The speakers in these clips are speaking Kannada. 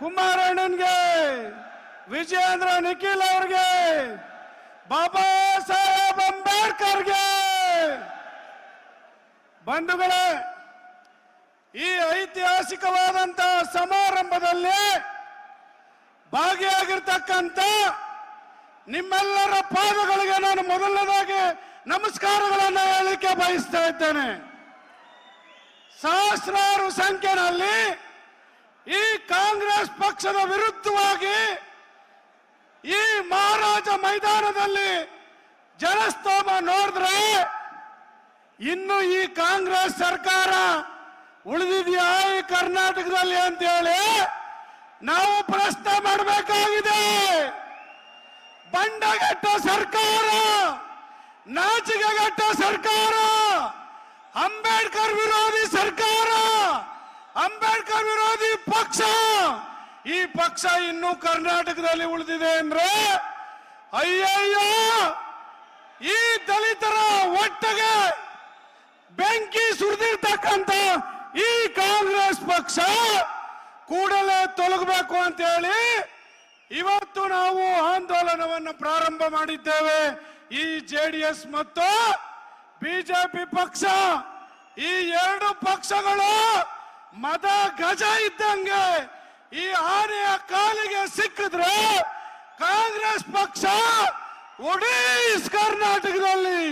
ಕುಮಾರಣ್ಣನ್ಗೆ, ವಿಜಯೇಂದ್ರ ನಿಖಿಲ್ ಅವ್ರಿಗೆ, ಬಾಬಾ ಸಾಹೇಬ್ ಅಂಬೇಡ್ಕರ್ಗೆ. ಬಂಧುಗಳೇ, ಈ ಐತಿಹಾಸಿಕವಾದಂತಹ ಸಮಾರಂಭದಲ್ಲಿ ಭಾಗಿಯಾಗಿರ್ತಕ್ಕಂಥ ನಿಮ್ಮೆಲ್ಲರ ಪಾದಗಳಿಗೆ ನಾನು ಮೊದಲನೇದಾಗಿ ನಮಸ್ಕಾರಗಳನ್ನು ಹೇಳಲಿಕ್ಕೆ ಬಯಸ್ತಾ ಇದ್ದೇನೆ. ಸಹಸ್ರಾರು ಸಂಖ್ಯೆನಲ್ಲಿ ಈ ಕಾಂಗ್ರೆಸ್ ಪಕ್ಷದ ವಿರುದ್ಧವಾಗಿ ಈ ಮಹಾರಾಜ ಮೈದಾನದಲ್ಲಿ ಜನಸ್ತೋಮ ನೋಡಿದ್ರೆ ಇನ್ನು ಈ ಕಾಂಗ್ರೆಸ್ ಸರ್ಕಾರ ಉಳಿದಿದೆಯಾ ಈ ಕರ್ನಾಟಕದಲ್ಲಿ ಅಂತೇಳಿ ನಾವು ಪ್ರಶ್ನೆ ಮಾಡಬೇಕಾಗಿದೆ. ಬಂಡಗೆಟ್ಟ ಸರ್ಕಾರ, ನಾಚಿಕೆಗೆಟ್ಟ ಸರ್ಕಾರ, ಅಂಬೇಡ್ಕರ್ ವಿರೋಧಿ ಸರ್ಕಾರ ಅಂಬೇಡ್ಕರ್ ವಿರೋಧಿ ಪಕ್ಷ. ಈ ಪಕ್ಷ ಇನ್ನು ಕರ್ನಾಟಕದಲ್ಲಿ ಉಳಿದಿದೆ ಅಂದ್ರೆ, ಅಯ್ಯಯ್ಯೋ, ಈ ದಲಿತರ ಒಟ್ಟಿಗೆ ಬೆಂಕಿ ಸುರಿದಿರ್ತಕ್ಕಂತ ಈ ಕಾಂಗ್ರೆಸ್ ಪಕ್ಷ ಕೂಡಲೇ ತೊಲಗಬೇಕು ಅಂತ ಹೇಳಿ ಇವತ್ತು ನಾವು ಆಂದೋಲನವನ್ನು ಪ್ರಾರಂಭ ಮಾಡಿದ್ದೇವೆ. ಈ ಜೆಡಿಎಸ್ ಮತ್ತು ಬಿಜೆಪಿ ಪಕ್ಷ. ಈ ಎರಡು ಪಕ್ಷಗಳು ಮದ ಗಜ ಇದ್ದಂಗೆ ಈ ಆನೆಯ ಕಾಲಿಗೆ ಸಿಕ್ಕಿದ್ರೆ ಕಾಂಗ್ರೆಸ್ ಪಕ್ಷ ಒಡೀಸ್ ಕರ್ನಾಟಕದಲ್ಲಿ.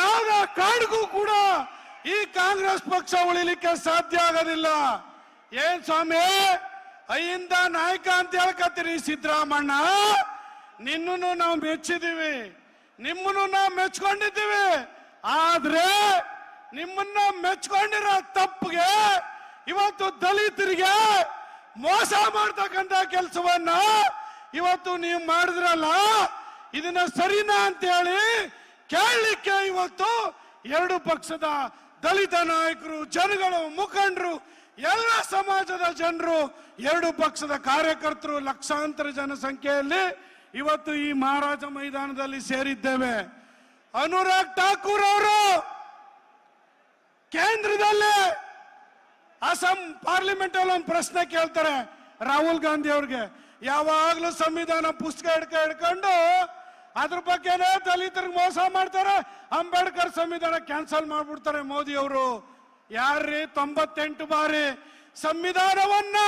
ಯಾವ ಕಾಡಿಗೂ ಕೂಡ ಈ ಕಾಂಗ್ರೆಸ್ ಪಕ್ಷ ಉಳಿಲಿಕ್ಕೆ ಸಾಧ್ಯ ಆಗೋದಿಲ್ಲ. ಏನ್ ಸ್ವಾಮಿ, ಅಯ್ಯಿಂದ ನಾಯಕ ಅಂತ ಹೇಳ್ಕತ್ತೀರಿ ಸಿದ್ದರಾಮಣ್ಣ? ನಿನ್ನನ್ನು ನಾವು ಮೆಚ್ಚಿದೀವಿ ನಿಮ್ಮನ್ನು ನಾವು ಮೆಚ್ಕೊಂಡಿದ್ದೀವಿ. ಆದ್ರೆ ನಿಮ್ಮನ್ನ ಮೆಚ್ಕೊಂಡಿರೋ ತಪ್ಪಿಗೆ ಇವತ್ತು ದಲಿತರಿಗೆ ಮೋಸ ಮಾಡ್ತಕ್ಕಂತ ಕೆಲಸವನ್ನ ಇವತ್ತು ನೀವು ಮಾಡಿದ್ರಲ್ಲ, ಇದನ್ನ ಸರಿನಾ ಅಂತ ಹೇಳಿ ಕೇಳಲಿಕ್ಕೆ ಇವತ್ತು ಎರಡು ಪಕ್ಷದ ದಲಿತ ನಾಯಕರು, ಜನಗಳು, ಮುಖಂಡರು, ಎಲ್ಲ ಸಮಾಜದ ಜನರು, ಎರಡು ಪಕ್ಷದ ಕಾರ್ಯಕರ್ತರು ಲಕ್ಷಾಂತರ ಜನಸಂಖ್ಯೆಯಲ್ಲಿ ಇವತ್ತು ಈ ಮಹಾರಾಜ ಮೈದಾನದಲ್ಲಿ ಸೇರಿದ್ದೇವೆ. ಅನುರಾಗ್ ಠಾಕೂರ್ ಅವರು ಕೇಂದ್ರದಲ್ಲಿ ಅಸ್ಸಾಂ ಪಾರ್ಲಿಮೆಂಟ್ ಅಲ್ಲಿ ಒಂದು ಪ್ರಶ್ನೆ ಕೇಳ್ತಾರೆ ರಾಹುಲ್ ಗಾಂಧಿ ಅವ್ರಿಗೆ. ಯಾವಾಗ್ಲೂ ಸಂವಿಧಾನ ಪುಸ್ತಕ ಹಿಡ್ಕ ಹಿಡ್ಕೊಂಡು ಅದ್ರ ಬಗ್ಗೆನೇ ದಲಿತರಿಗೆ ಮೋಸ ಮಾಡ್ತಾರೆ. ಅಂಬೇಡ್ಕರ್ ಸಂವಿಧಾನ ಕ್ಯಾನ್ಸಲ್ ಮಾಡ್ಬಿಡ್ತಾರೆ ಮೋದಿ ಅವರು. ಯಾರ್ರಿ ತೊಂಬತ್ತೆಂಟು ಬಾರಿ ಸಂವಿಧಾನವನ್ನ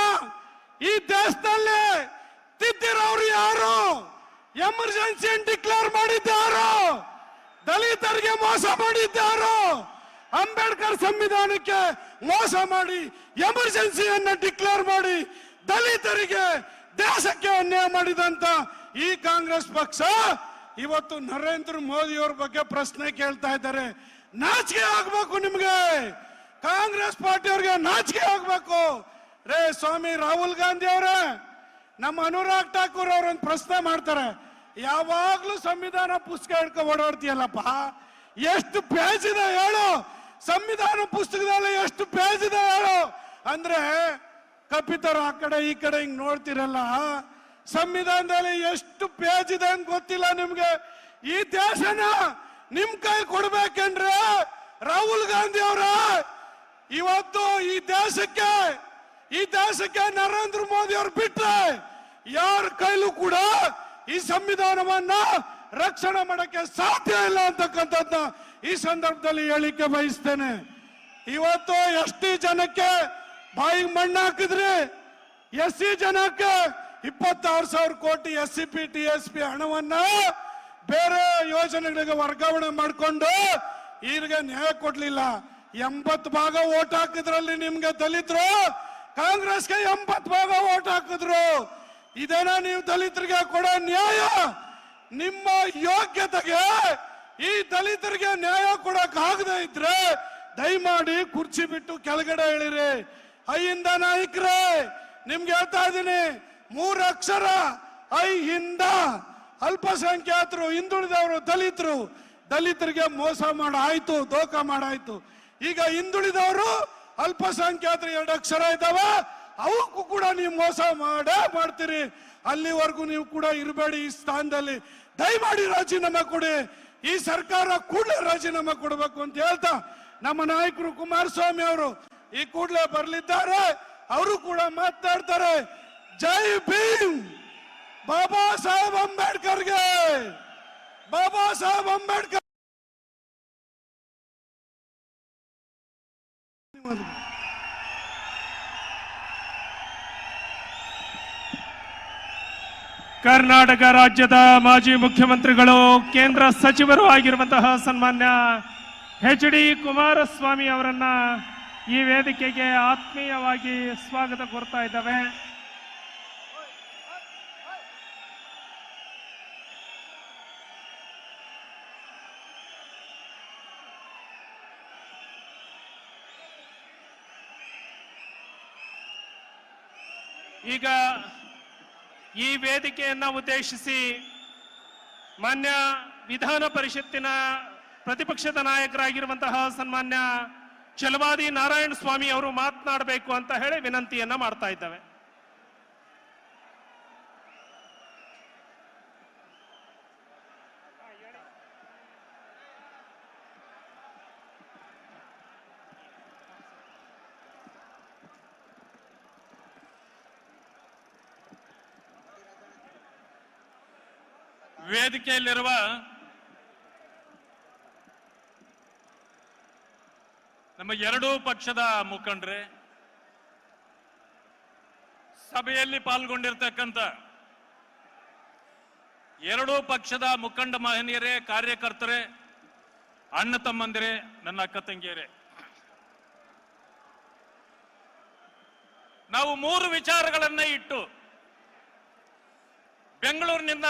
ಈ ದೇಶದಲ್ಲಿ ತಿದ್ದಿರೋರು ಯಾರು? ಎಮರ್ಜೆನ್ಸಿ ಡಿಕ್ಲೇರ್ ಮಾಡಿದ್ದಾರೋ? ದಲಿತರಿಗೆ ಮೋಸ ಮಾಡಿದ್ದಾರು? ಅಂಬೇಡ್ಕರ್ ಸಂವಿಧಾನಕ್ಕೆ ಮೋಸ ಮಾಡಿ, ಎಮರ್ಜೆನ್ಸಿಯನ್ನ ಡಿಕ್ಲೇರ್ ಮಾಡಿ, ದಲಿತರಿಗೆ ದೇಶಕ್ಕೆ ಅನ್ಯಾಯ ಮಾಡಿದಂತ ಈ ಕಾಂಗ್ರೆಸ್ ಪಕ್ಷ ಇವತ್ತು ನರೇಂದ್ರ ಮೋದಿ ಅವ್ರ ಬಗ್ಗೆ ಪ್ರಶ್ನೆ ಕೇಳ್ತಾ ಇದ್ದಾರೆ. ನಾಚಿಕೆ ಆಗ್ಬೇಕು ನಿಮ್ಗೆ. ಕಾಂಗ್ರೆಸ್ ಪಾರ್ಟಿ ಅವ್ರಿಗೆ ನಾಚಿಕೆ ಆಗ್ಬೇಕು. ರೇ ಸ್ವಾಮಿ ರಾಹುಲ್ ಗಾಂಧಿ ಅವರೇ, ನಮ್ಮ ಅನುರಾಗ್ ಠಾಕೂರ್ ಅವ್ರೊಂದು ಪ್ರಶ್ನೆ ಮಾಡ್ತಾರೆ. ಯಾವಾಗ್ಲೂ ಸಂವಿಧಾನ ಪುಸ್ತಕ ಹಿಡ್ಕೊ ಓಡಾಡ್ತೀಯಲ್ಲಪ್ಪ? ಎಷ್ಟು ಪೇಜ್ ಇದೆ ಹೇಳು. ಸಂವಿಧಾನ ಪುಸ್ತಕದಲ್ಲಿ ಎಷ್ಟು ಪೇಜ್ ಇದೆ ಹೇಳು. ಅಂದ್ರೆ, ಕಪಿತರು ಆ ಕಡೆ, ಈ ಕಡೆ ಹಿಂಗ್ ನೋಡ್ತಿರಲ್ಲ. ಸಂವಿಧಾನದಲ್ಲಿ ಎಷ್ಟು ಪೇಜ್ ಇದೆ ಅಂತ ಗೊತ್ತಿಲ್ಲ ನಿಮ್ಗೆ. ಈ ದೇಶನ ನಿಮ್ ಕೈ ಕೊಡ್ಬೇಕಂದ್ರೆ ರಾಹುಲ್ ಗಾಂಧಿ ಅವರ, ಇವತ್ತು ಈ ದೇಶಕ್ಕೆ ಈ ದೇಶಕ್ಕೆ ನರೇಂದ್ರ ಮೋದಿ ಅವರು ಬಿಟ್ರೆ ಯಾರ ಕೈಲೂ ಕೂಡ ಈ ಸಂವಿಧಾನವನ್ನ ರಕ್ಷಣೆ ಮಾಡಕ್ಕೆ ಸಾಧ್ಯ ಇಲ್ಲ ಅಂತಕ್ಕಂಥದ್ನ ಈ ಸಂದರ್ಭದಲ್ಲಿ ಹೇಳಿಕೆ ಬಯಸ್ತೇನೆ. ಇವತ್ತು ಎಷ್ಟಿ ಜನಕ್ಕೆ ಬಾಯಿಗೆ ಮಣ್ಣು ಹಾಕಿದ್ರಿ ಎಸ್ ಸಿ ಜನಕ್ಕೆ ಇಪ್ಪತ್ತಾರು ಸಾವಿರ ಕೋಟಿ S C P, T S P ಹಣವನ್ನ ಬೇರೆ ಯೋಜನೆಗಳಿಗೆ ವರ್ಗಾವಣೆ ಮಾಡಿಕೊಂಡು ಈರಿಗೆ ನ್ಯಾಯ ಕೊಡ್ಲಿಲ್ಲ. ಎಂಬತ್ತು ಭಾಗ ಓಟ್ ಹಾಕಿದ್ರಲ್ಲಿ ನಿಮ್ಗೆ ದಲಿತರು, ಕಾಂಗ್ರೆಸ್ಗೆ ಎಂಬತ್ತು ಭಾಗ ಓಟ್ ಹಾಕಿದ್ರು. ಇದೇನ ನೀವು ದಲಿತರಿಗೆ ಕೊಡೋ ನ್ಯಾಯ? ನಿಮ್ಮ ಯೋಗ್ಯತೆಗೆ ಈ ದಲಿತರಿಗೆ ನ್ಯಾಯ ಕೊಡಕ್ ಆಗದೆ ಇದ್ರೆ ದಯಮಾಡಿ ಕುರ್ಚಿ ಬಿಟ್ಟು ಕೆಳಗಡೆ ಇಳಿರಿ. ಅಯ್ಯಿಂದ ನಾಯಕರೇ, ನಿಮ್ಗೆ ಹೇಳ್ತಾ ಇದ್ದೀನಿ, ಮೂರ ಅಕ್ಷರ ಐ ಹಿಂದ ಅಲ್ಪಸಂಖ್ಯಾತರು, ಹಿಂದುಳಿದವರು ದಲಿತರು. ದಲಿತರಿಗೆ ಮೋಸ ಮಾಡಾಯ್ತು, ದೋಖ ಮಾಡಾಯ್ತು. ಈಗ ಹಿಂದುಳಿದವರು ಅಲ್ಪಸಂಖ್ಯಾತರು ಎರಡು ಅಕ್ಷರ ಇದ್ದಾವೆ ಅವಕ್ಕೂ ಕೂಡ ನೀವು ಮೋಸ ಮಾಡೇ ಮಾಡ್ತೀರಿ. ಅಲ್ಲಿವರೆಗೂ ನೀವು ಕೂಡ ಇರಬೇಡಿ ಈ ಸ್ಥಾನದಲ್ಲಿ. ದಯಮಾಡಿ ರಾಜೀನಾಮೆ ಕೊಡಿ. ಈ ಸರ್ಕಾರ ಕೂಡಲೇ ರಾಜೀನಾಮೆ ಕೊಡಬೇಕು ಅಂತ ಹೇಳ್ತಾ ನಮ್ಮ ನಾಯಕರು ಕುಮಾರಸ್ವಾಮಿ ಅವರು ಈ ಕೂಡಲೇ ಬರಲಿದ್ದಾರೆ. ಅವರು ಕೂಡ ಮಾತನಾಡ್ತಾರೆ ಜೈ ಭೀಮ್! ಬಾಬಾ ಸಾಹೇಬ್ ಅಂಬೇಡ್ಕರ್ಗೆ! ಬಾಬಾ ಸಾಹೇಬ್ ಅಂಬೇಡ್ಕರ್ ಕರ್ನಾಟಕ ರಾಜ್ಯದ ಮಾಜಿ ಮುಖ್ಯಮಂತ್ರಿಗಳು, ಕೇಂದ್ರ ಸಚಿವರು ಆಗಿರುವಂತಹ ಸನ್ಮಾನ್ಯ ಎಚ್ ಡಿ ಕುಮಾರಸ್ವಾಮಿ ಅವರನ್ನ ಈ ವೇದಿಕೆಗೆ ಆತ್ಮೀಯವಾಗಿ ಸ್ವಾಗತ ಕೋರ್ತಾ ಇದ್ದಾವೆ. ಈಗ ಈ ವೇದಿಕೆಯನ್ನು ಉದ್ದೇಶಿಸಿ ಮಾನ್ಯ ವಿಧಾನ ಪರಿಷತ್ತಿನ ಪ್ರತಿಪಕ್ಷದ ನಾಯಕರಾಗಿರುವಂತಹ ಸನ್ಮಾನ್ಯ ಚಲವಾದಿ ನಾರಾಯಣ ಸ್ವಾಮಿ ಅವರು ಮಾತನಾಡಬೇಕು ಅಂತ ಹೇಳಿ ವಿನಂತಿಯನ್ನ ಮಾಡ್ತಾ ಇದ್ದೇವೆ. ವೇದಿಕೆಯಲ್ಲಿರುವ ನಮ್ಮ ಎರಡೂ ಪಕ್ಷದ ಮುಖಂಡ್ರೆ, ಸಭೆಯಲ್ಲಿ ಪಾಲ್ಗೊಂಡಿರ್ತಕ್ಕಂಥ ಎರಡೂ ಪಕ್ಷದ ಮುಖಂಡ ಮಹನೀಯರೇ, ಕಾರ್ಯಕರ್ತರೇ, ಅಣ್ಣ ತಮ್ಮಂದಿರೇ, ನನ್ನ ಅಕ್ಕ ತಂಗಿಯರೇ. ನಾವು ಮೂರು ವಿಚಾರಗಳನ್ನ ಇಟ್ಟು ಬೆಂಗಳೂರಿನಿಂದ